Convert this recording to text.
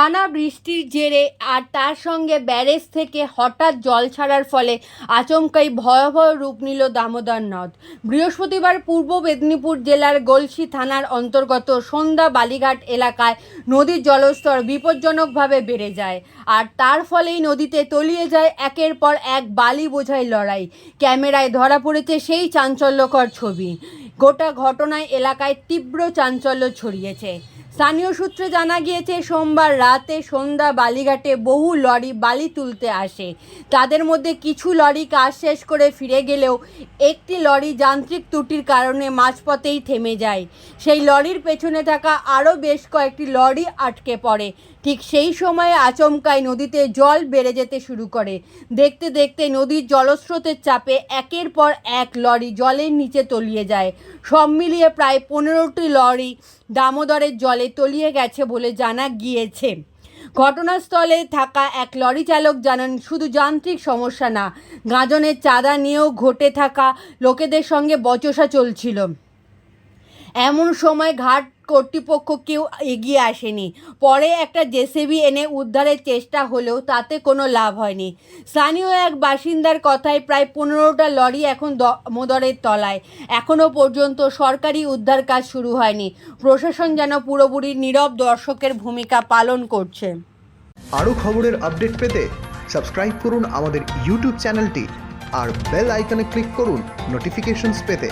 টানা বৃষ্টির জেরে আর তার সঙ্গে ব্যারেজ থেকে হঠাৎ জল ছাড়ার ফলে আচমকাই ভয়াবহ রূপ নিল দামোদর নদ। বৃহস্পতিবার পূর্ব মেদিনীপুর জেলার গলসি থানার অন্তর্গত সন্ধ্যা বালিঘাট এলাকায় নদীর জলস্তর বিপজ্জনকভাবে বেড়ে যায় আর তার ফলেই নদীতে তলিয়ে যায় একের পর এক বালি বোঝাই লড়াই। ক্যামেরায় ধরা পড়েছে সেই চাঞ্চল্যকর ছবি। গোটা ঘটনায় এলাকায় তীব্র চাঞ্চল্য ছড়িয়েছে। স্থানীয় সূত্রে জানা গিয়েছে, সোমবার রাতে সন্ধ্যা বালিঘাটে বহু লরি বালি তুলতে আসে। তাদের মধ্যে কিছু লরি কাজ শেষ করে ফিরে গেলেও একটি লরি যান্ত্রিক ত্রুটির কারণে মাঝপথেই থেমে যায়। সেই লরির পেছনে থাকা আরও বেশ কয়েকটি লরি আটকে পড়ে। ঠিক সেই সময়ে আচমকায় নদীতে জল বেড়ে যেতে শুরু করে। দেখতে দেখতে নদীর জলস্রোতের চাপে একের পর এক লরি জলের নিচে তলিয়ে যায়। সব মিলিয়ে প্রায় পনেরোটি লরি দামোদরের জলে তলিয়ে গেছে বলে জানা গিয়েছে। ঘটনাস্থলে থাকা এক লরি চালক জানান, শুধু যান্ত্রিক সমস্যা না, গাজনের চাঁদা নিয়েও ঘটে থাকা লোকেদের সঙ্গে বচসা চলছিল। এমন সময় ঘাট কর্তৃপক্ষ কেউ এগিয়ে আসেনি। পরে একটা জেসিবি এনে উদ্ধারের চেষ্টা হলেও তাতে কোনো লাভ হয়নি। স্থানীয় এক বাসিন্দার কথায় প্রায় পনেরোটা লরি এখন দামোদরের তলায়। এখনও পর্যন্ত সরকারি উদ্ধার কাজ শুরু হয়নি। প্রশাসন যেন পুরোপুরি নীরব দর্শকের ভূমিকা পালন করছে। আরও খবরের আপডেট পেতে সাবস্ক্রাইব করুন আমাদের ইউটিউব চ্যানেলটি আর বেল আইকনে ক্লিক করুন নোটিফিকেশনস পেতে।